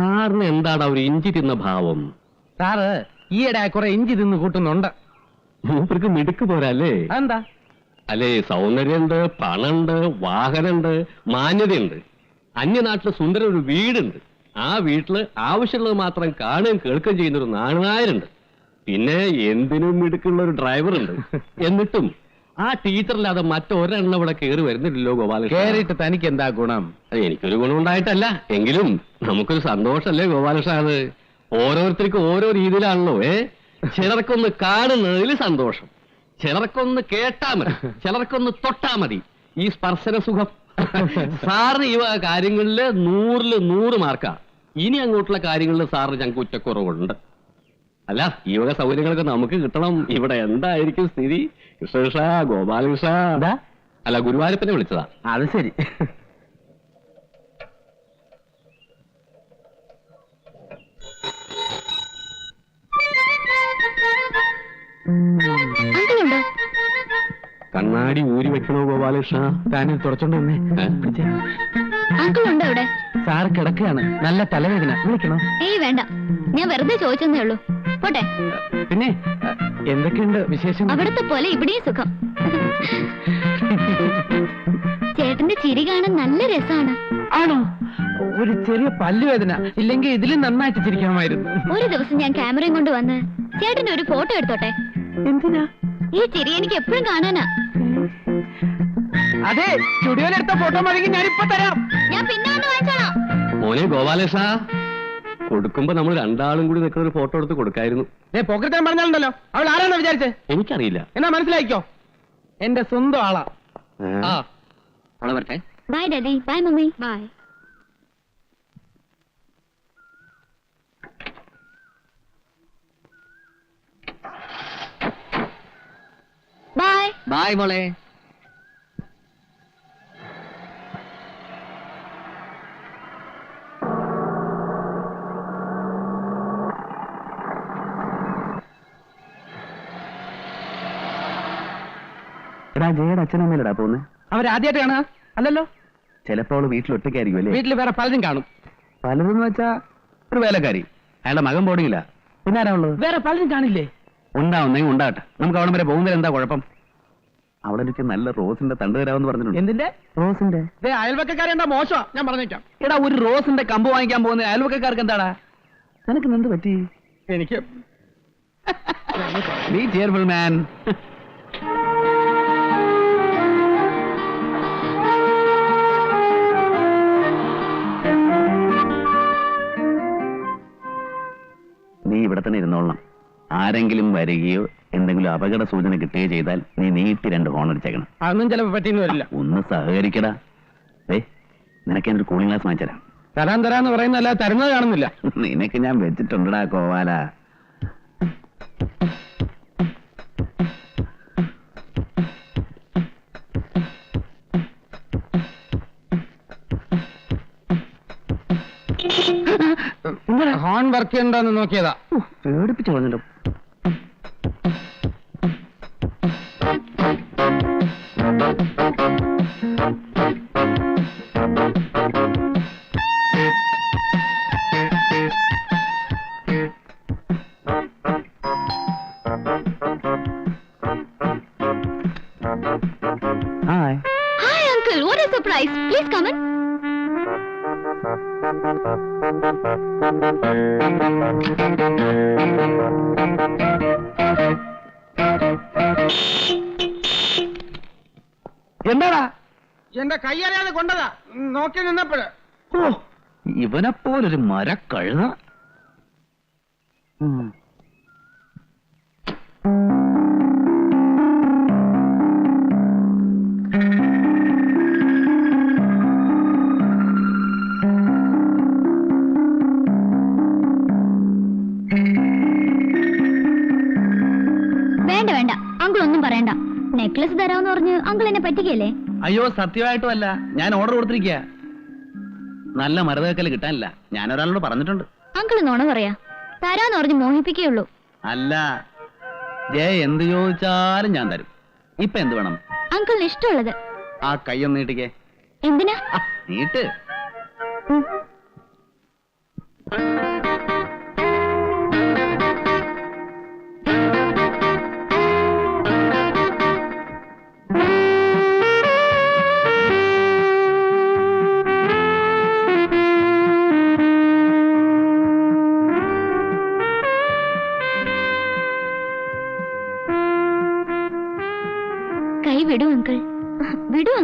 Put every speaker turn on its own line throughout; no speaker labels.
സാറിന് എന്താണ് ഒരു ഇഞ്ചി തിന്ന ഭാവം?
സാറ് ഈയിടെ കുറെ ഇഞ്ചി തിന്ന് കൂട്ടുന്നുണ്ട്.
മൂപ്പർക്ക് മിടുക്ക് പോരല്ലേ?
എന്താ
അല്ലേ സൗന്ദര്യമുണ്ട് പണമുണ്ട് വാഹനമുണ്ട് മാന്യതയുണ്ട്. അന്യനാട്ടിൽ സുന്ദര ഒരു വീടുണ്ട്. ആ വീട്ടിൽ ആവശ്യമുള്ളത് മാത്രം കാണുകയും കേൾക്കുകയും ചെയ്യുന്ന ഒരു നാണുനായരുണ്ട് പിന്നെ എന്തിനും മിടുക്കുള്ള ഒരു ഡ്രൈവർ ഉണ്ട് എന്നിട്ടും ആ ടീച്ചറില്ലാതെ മറ്റൊരെണ്ണം ഇവിടെ കയറി വരുന്നില്ലല്ലോ ഗോപാലകൃഷ്ണൻ
കേറിയിട്ട് തനിക്ക് എന്താ ഗുണം?
അത് എനിക്കൊരു ഗുണമുണ്ടായിട്ടല്ല എങ്കിലും നമുക്കൊരു സന്തോഷല്ലേ ഗോപാലകൃഷ്ണ അത്? ഓരോരുത്തർക്കും ഓരോ രീതിയിലാണല്ലോ ഏ? ചിലർക്കൊന്ന് കാണുന്നതിൽ സന്തോഷം. ചിലർക്കൊന്ന് കേട്ടാ മതി. ചിലർക്കൊന്ന് തൊട്ടാ മതി. ഈ സ്പർശന സുഖം. സാറിന് ഈ കാര്യങ്ങളിൽ കാര്യങ്ങളിൽ നൂറിൽ നൂറ് മാർക്കാ. ഇനി അങ്ങോട്ടുള്ള കാര്യങ്ങളിൽ സാറിന് ഞങ്ങൾക്ക് ഉച്ചക്കുറവുണ്ട്. അല്ല ഈ വക സൗകര്യങ്ങളൊക്കെ നമുക്ക് കിട്ടണം. ഇവിടെ എന്തായിരിക്കും സ്ഥിതി? കൃഷ്ണകൃഷ്ണ ഗോപാലകൃഷ്ണ
എന്താ?
അല്ല ഗുരുവായൂരപ്പനെ വിളിച്ചതാ.
അത് ശരി.
കണ്ണാടി ഊരി വെക്കണോ ഗോപാലകൃഷ്ണ
താനിൽ തുറച്ചോണ്ട് വന്നേ? പിടിച്ചേ.
അങ്കിളുണ്ടോ അവിടെ?
സാർ കിടക്കുകയാണ്. നല്ല തലവേദന. വിളിക്കണോ?
ഏയ് വേണ്ട. ഞാൻ വെറുതെ ചോദിച്ചെന്നേ ഉള്ളൂ. പോട്ടെ.
പിന്നെ എന്തൊക്കെയുണ്ട് വിശേഷം
അവിടുത്തെ പോലെ ഇവിടെയും സുഖം. ചേട്ടന്റെ ചിരി കാണാൻ നല്ല രസാണ്.
ആണോ? ഒരു ചെറിയ പല്ലുവേദന. ഇല്ലെങ്കിൽ ഇതിലും നന്നായിട്ട് ചിരിക്കാമായിരുന്നു.
ഒരു ദിവസം ഞാൻ ക്യാമറയും കൊണ്ട് വന്ന് ചേട്ടന്റെ ഒരു ഫോട്ടോ എടുത്തോട്ടെ.
എന്തിനാ?
ഈ ചിരി എനിക്ക് എപ്പോഴും കാണാനാ.
അതെ സ്റ്റുഡിയോയിൽ എടുത്ത ഫോട്ടോ മതി ഞാനിപ്പോ തരാം.
ഞാൻ പിന്നെ വന്ന് വാങ്ങിച്ചോളാം.
മോനെ ഗോപാലകൃഷ്ണ. കൊടുക്കുമ്പോ നമ്മൾ രണ്ടാളും കൂടി നിൽക്കുന്ന ഒരു ഫോട്ടോ എടുത്ത് കൊടുക്കായിരുന്നു.
ഏ പോക്കറ്റാൻ പറഞ്ഞാലുണ്ടല്ലോ. അവൾ ആരാണെന്ന് വിചാരിച്ചേ?
എനിക്കറിയില്ല.
എന്നാ മനസ്സിലായിക്കോ? എന്റെ സ്വന്തം ആളാ. ആ.
അവളെ വരട്ടെ.
Bye daddy bye mummy bye bye
bye മോളെ.
എടാ ജയുടെ അച്ഛനമ്മയിലടാ പോന്നെ
അവരാദ്യമായിട്ട് കാണുക. അല്ലല്ലോ?
ചിലപ്പോൾ അവൾ വീട്ടിൽ ഒറ്റയ്ക്കായിരിക്കും അല്ലേ?
വീട്ടിൽ വേറെ പലരും കാണും.
പലരും വെച്ചാ ഒരു വേലക്കാരി. അയാളുടെ മകൻ ബോർഡിങ്ങില്ല പിന്നെ ആരാ ഉള്ളത്?
വേറെ പലരും കാണില്ലേ?
ഉണ്ടാവുന്നേ ഉണ്ടാകട്ടെ. നമുക്ക് അവിടെ വരെ പോകുന്നതിൽ എന്താ കുഴപ്പം? അവളെനിക്ക് നല്ല റോസിന്റെ തണ്ട് തരാമെന്ന് പറഞ്ഞിട്ടുണ്ട്.
എന്തിന്റെ?
റോസിന്റെ?
ദേ അയൽവക്കക്കാരെ എന്താ മോശമാ? ഞാൻ പറഞ്ഞേക്കാം.
എടാ ഒരു റോസിന്റെ കമ്പ് വാങ്ങിക്കാൻ പോകുന്ന അയൽവക്കക്കാർക്ക് എന്താടാ? നിനക്ക് എന്ത് പറ്റി?
എനിക്ക്
ബി ചെയർഫുൾ മാൻ ഇവിടെ തന്നെ ഇരുന്നോളണം. ആരെങ്കിലും വരികയോ എന്തെങ്കിലും അപകട സൂചന കിട്ടുകയോ ചെയ്താൽ നീ നീട്ടി രണ്ട് ഹോൺ അടിച്ചേക്കണം.
അതൊന്നും ചിലപ്പോ പറ്റിയെന്ന് വരില്ല.
ഒന്ന് സഹകരിക്കടാ. ഏ നിനക്ക് എന്റെ കൂളിംഗ് ഗ്ലാസ് വാങ്ങിച്ചരാം
തരാൻ തരാന്ന് പറയുന്നല്ല തരുന്നത് കാണുന്നില്ല.
നിനക്ക് ഞാൻ വെച്ചിട്ടുണ്ടടാ കോവാല.
ഹോൺ വർക്ക് ചെയ്യണ്ടോന്ന് നോക്കിയതാ.
പേടിപ്പിച്ചു കളഞ്ഞല്ലോ
എന്റെ കൈയറിയാതെ കൊണ്ടതാ. നോക്കി നിന്നപ്പോഴ്.
ഓ ഇവനെപ്പോലൊരു മര കഴുത
വേണ്ട വേണ്ട. അങ്കിൾ ഒന്നും പറയണ്ട. നെക്ലസ് തരാമെന്ന് പറഞ്ഞ് അങ്കിൾ എന്നെ പറ്റിക്കല്ലേ?
അയ്യോ സത്യമായിട്ടും അല്ല ഞാൻ ഓർഡർ കൊടുത്തിരിക്കുക നല്ല മരതേക്കൽ കിട്ടാനില്ല. ഞാൻ ഒരാളോട് പറഞ്ഞിട്ടുണ്ട്.
അങ്കിൾ നോണ പറയാ. തരാന്ന് പറഞ്ഞ് മോഹിപ്പിക്കുകയുള്ളൂ
അല്ല. ജയ എന്ത് ചോദിച്ചാലും ഞാൻ തരും. ഇപ്പൊ എന്ത് വേണം?
അങ്കിളിന് ഇഷ്ടമുള്ളത്.
ആ കൈയൊന്ന് നീട്ടിക്കേ.
എന്തിനാ?
നീട്ട്.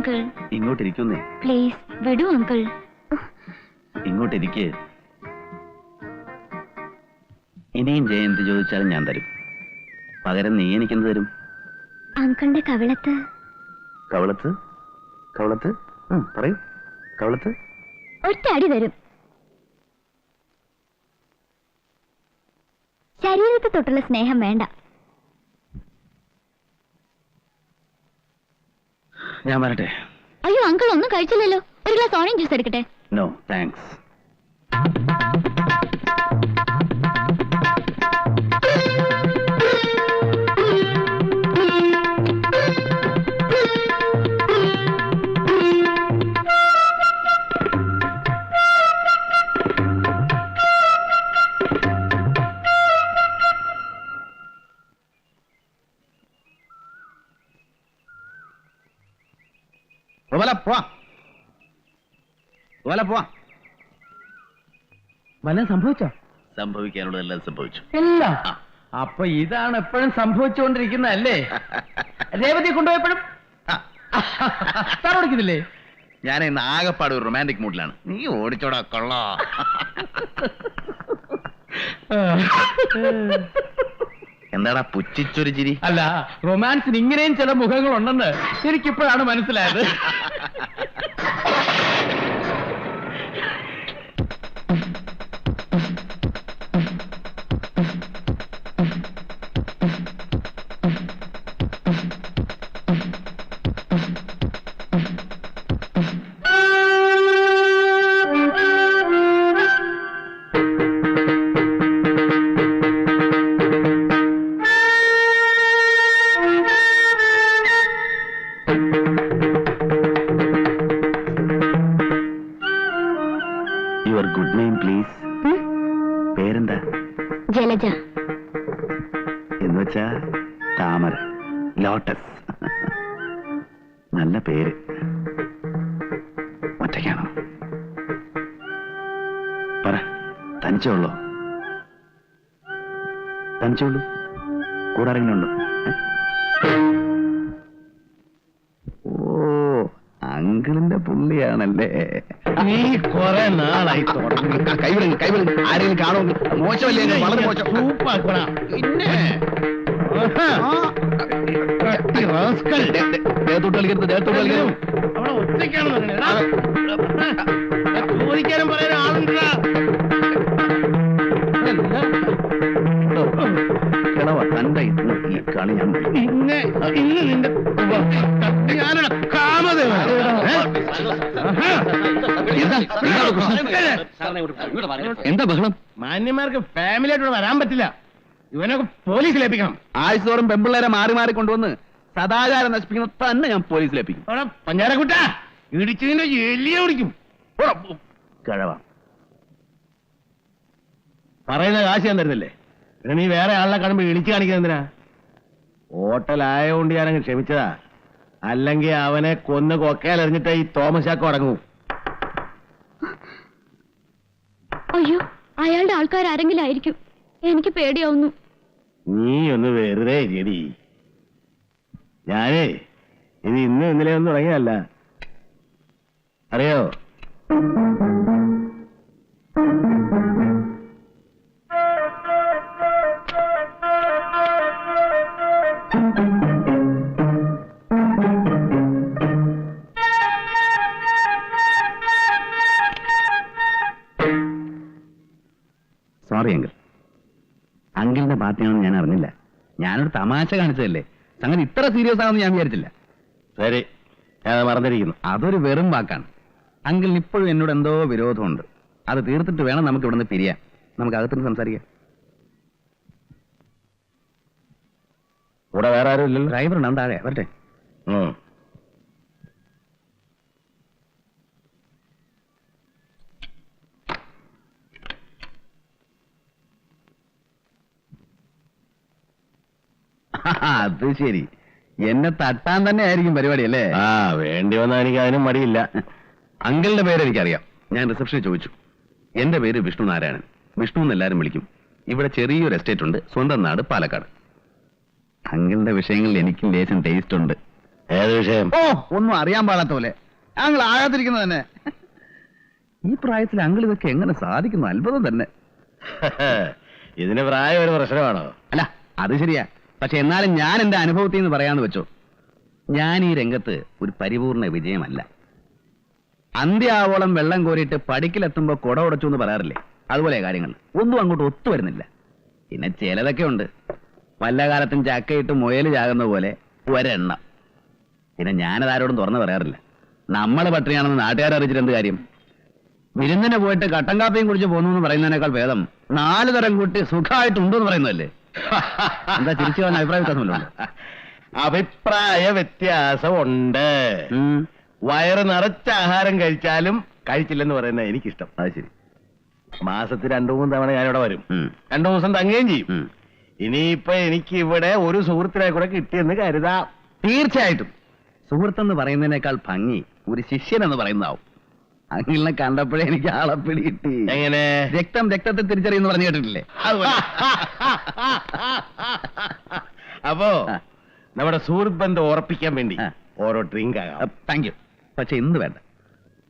അങ്കിൾ.
ഇങ്ങോട്ടിരിക്കുന്നേ.
പ്ലീസ് വിടൂ അങ്കിൾ.
ഇങ്ങോട്ടിരിക്ക്. ഇനിയും ജയ എന്ത് ചോദിച്ചാലും ഞാൻ തരും. പകരം നീ എനിക്കെന്ത് തരും?
അങ്കിളിന്റെ കവിളത്ത്.
കവളത്ത്? കവളത്ത്? ഉം, പറയൂ. കവളത്ത്?
ഒറ്റടി തരും. ശരീരത്തെ തൊട്ടുള്ള സ്നേഹം വേണ്ട.
ഞാൻ വരട്ടെ.
അയ്യോ അങ്കിൾ ഒന്നും കഴിച്ചില്ലല്ലോ. ഒരു ഗ്ലാസ് ഓറഞ്ച് ജ്യൂസ് എടുക്കട്ടെ?
നോ താങ്ക്സ് പോവാം. പോവാം.
വല്ലതും സംഭവിച്ചോ?
സംഭവിക്കാനുള്ളതെല്ലാം സംഭവിച്ചു.
ഇല്ല. അപ്പൊ ഇതാണ് എപ്പോഴും സംഭവിച്ചുകൊണ്ടിരിക്കുന്നതല്ലേ? രേവതി കൊണ്ടുപോയപ്പോഴും സാർ ഓടിക്കുന്നില്ലേ?
ഞാൻ ഇന്ന് ആകെപ്പാട് ഒരു റൊമാന്റിക് മൂഡിലാണ് നീ ഓടിച്ചോടാ കൊള്ളാ. എന്താടാ പുച്ഛിച്ചൊരു ചിരി?
അല്ല റൊമാൻസിന് ഇങ്ങനെയും ചില മുഖങ്ങൾ മുഖങ്ങളുണ്ടെന്ന് എനിക്കിപ്പോഴാണ് മനസ്സിലായത്.
ജലജ
എന്ന് വെച്ചാ താമര ലോട്ടസ്. നല്ല പേര്. ഒറ്റയ്ക്കാണോ? പറ തനിച്ചുള്ളോ തനിച്ചുള്ളൂ കൂടെ ആരെങ്കിലും ഉണ്ടോ? ഓ അങ്കിളിന്റെ പുള്ളിയാണല്ലേ.
കൊറേ നാളായി
തുടങ്ങി. കൈവിടും കൈവിടും ആരെങ്കിലും കാണും മോശമല്ലേ വളരെ മോശം.
സൂപ്പാക്കണ
പിന്നെ? ദേഹത്തോട്ട് കളിക്കരുത് ദേഹത്തോട്ട് കളിക്കരുത്
അവിടെ ഒറ്റയ്ക്കാണ് ചോദിക്കാനും പറയാൻ ആളുണ്ടാ
കിണവ തന്റെ ഇത്. കളി ഞാൻ
ഇന്ന് ഇന്ന് നിന്റെ ഞാനട കാമദേവ
എന്താ? ബഹളം?
മാന്യന്മാർക്ക് ഫാമിലി ആയിട്ട് ഇവിടെ വരാൻ പറ്റില്ല. ഇവനൊക്കെ പോലീസിലേപ്പിക്കണം
ആഴ്ചതോറും പെമ്പിള്ളേരെ മാറി മാറി കൊണ്ടുവന്ന് സദാചാരം നശിപ്പിക്കുന്ന തന്നെ ഞാൻ പോലീസിലേപ്പിക്കും
അവിടെ പഞ്ചാരക്കുട്ട ഇടിച്ചതിന്റെ എലിയെ ഓടിക്കും
കിഴവ.
പറയുന്ന കാശ് ഞാൻ തരുന്നില്ലേ? പിന്നെ നീ വേറെ ആളെ കാണുമ്പോ ഇടിച്ചു കാണിക്കുന്നത് എന്തിനാ? ഹോട്ടലായോണ്ട് ഞാനങ്ങ് ക്ഷമിച്ചതാ. അല്ലെങ്കിൽ അവനെ കൊന്ന് കൊക്കയിലെറിഞ്ഞിട്ട് ഈ തോമസ് ചാക്കോ അടങ്ങൂ.
അയ്യോ അയാളുടെ ആൾക്കാർ ആരെങ്കിലും ആയിരിക്കും എനിക്ക് പേടിയാവുന്നു.
നീ ഒന്ന് വെറുതെ ചെടി ഞാനേ ഇത് ഇന്ന് ഇന്നലെ ഒന്നും തുടങ്ങിയതല്ല. അറിയോ?
തമാശ കാണിച്ചതല്ലേ? സംഗതി ഇത്ര സീരിയസ് ആണെന്ന് ഞാൻ വിചാരിച്ചില്ല.
ശരി ഞാൻ മറന്നിരിക്കുന്നു.
അതൊരു വെറും വാക്കാണ്. അങ്കിളിന് ഇപ്പോഴും എന്നോട് എന്തോ വിരോധമുണ്ട്. അത് തീർത്തിട്ട് വേണം നമുക്ക് ഇവിടുന്ന് പിരിയാൻ. നമുക്ക് അകത്തുനിന്ന് സംസാരിക്കാം.
ഇവിടെ വേറെ ആരും ഇല്ലല്ലോ.
ഡ്രൈവർ ഉണ്ടാവും താഴെ. വരട്ടെ. അത് ശരി. എന്നെ തട്ടാൻ തന്നെ ആയിരിക്കും പരിപാടി അല്ലേ?
ആ വേണ്ടി വന്നാൽ എനിക്ക് അതിനും മടിയില്ല.
അങ്കിളിന്റെ പേര് എനിക്കറിയാം. ഞാൻ റിസപ്ഷനിൽ ചോദിച്ചു. എന്റെ പേര് വിഷ്ണു നാരായണൻ. വിഷ്ണു എന്ന് എല്ലാവരും വിളിക്കും. ഇവിടെ ചെറിയൊരു എസ്റ്റേറ്റ് ഉണ്ട്. സ്വന്തം നാട് പാലക്കാട്. അങ്കിളിന്റെ വിഷയങ്ങളിൽ എനിക്കും ലേശം ടേസ്റ്റ് ഉണ്ട്.
ഏത് വിഷയം?
ഓ ഒന്നും അറിയാൻ പാടാത്ത പോലെ. അങ്ങൾ ആകാതിരിക്കുന്നത് തന്നെ. ഈ പ്രായത്തിൽ അങ്കിൾ ഇതൊക്കെ എങ്ങനെ സാധിക്കുന്നു? അത്ഭുതം തന്നെ.
ഇതിന് പ്രായം ഒരു പ്രശ്നമാണോ?
അല്ല അത് ശരിയാ. പക്ഷെ എന്നാലും ഞാൻ എന്റെ അനുഭവത്തിൽ നിന്ന് പറയാന്ന് വെച്ചോ. ഞാൻ ഈ രംഗത്ത് ഒരു പരിപൂർണ വിജയമല്ല. അന്ത്യാവോളം വെള്ളം കോരിയിട്ട് പടിക്കിലെത്തുമ്പോ കുട ഉടച്ചു എന്ന് പറയാറില്ലേ? അതുപോലെ കാര്യങ്ങൾ. ഒന്നും അങ്ങോട്ട് ഒത്തു വരുന്നില്ല. പിന്നെ ചിലതൊക്കെ ഉണ്ട്. വല്ല കാലത്തും ചക്കയിട്ട് മുയൽ ചാകുന്ന പോലെ ഒരെണ്ണം. പിന്നെ ഞാനത് ആരോടും തുറന്നു പറയാറില്ല. നമ്മൾ പട്ടിണിയാണെന്ന് നാട്ടുകാരെ അറിയിച്ചിട്ട് എന്ത് കാര്യം? വിരുന്നിനെ പോയിട്ട് കട്ടൻ കാപ്പിയും കുടിച്ച് പോകുന്നു എന്ന് പറയുന്നതിനേക്കാൾ ഭേദം നാല് തരം കൂട്ടി സുഖമായിട്ടുണ്ടോ എന്ന് പറയുന്നതല്ലേ? എന്താ തിരിച്ചു വന്ന അഭിപ്രായ വ്യത്യാസമല്ലോ
അഭിപ്രായ വ്യത്യാസമുണ്ട്. വയറ് നിറച്ച ആഹാരം കഴിച്ചാലും കഴിച്ചില്ലെന്ന് പറയുന്ന എനിക്കിഷ്ടം.
അത് ശരി.
മാസത്തിൽ രണ്ടു മൂന്ന് തവണ ഞാനിവിടെ വരും. രണ്ടു ദിവസം തങ്ങുകയും ചെയ്യും. ഇനിയിപ്പൊ എനിക്ക് ഇവിടെ ഒരു സുഹൃത്തിനെ കൂടെ കിട്ടിയെന്ന് കരുതാം.
തീർച്ചയായിട്ടും. സുഹൃത്തെന്ന് പറയുന്നതിനേക്കാൾ ഭംഗി ഒരു ശിഷ്യൻ എന്ന് പറയുന്നതാവും. അങ്ങിളിനെ കണ്ടപ്പോഴേ എനിക്ക് ആളെ പിടികിട്ടി.
എങ്ങനെ?
രക്തം രക്തത്തെ തിരിച്ചറിയുന്നു പറഞ്ഞു കേട്ടിട്ടില്ലേ? അതുപോലെ.
അപ്പോ നമ്മുടെ സുഹൃത്ത് ബന്ധം ഉറപ്പിക്കാൻ വേണ്ടി ഓരോ ഡ്രിങ്ക് ആകാം.
താങ്ക് യു പക്ഷെ ഇന്ന് വേണ്ട.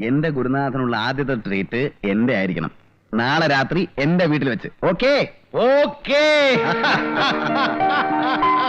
എന്റെ ഗുരുനാഥനുള്ള ആദ്യത്തെ ട്രീറ്റ് എന്റെ ആയിരിക്കണം. നാളെ രാത്രി എന്റെ വീട്ടിൽ വെച്ച്. Okay
okay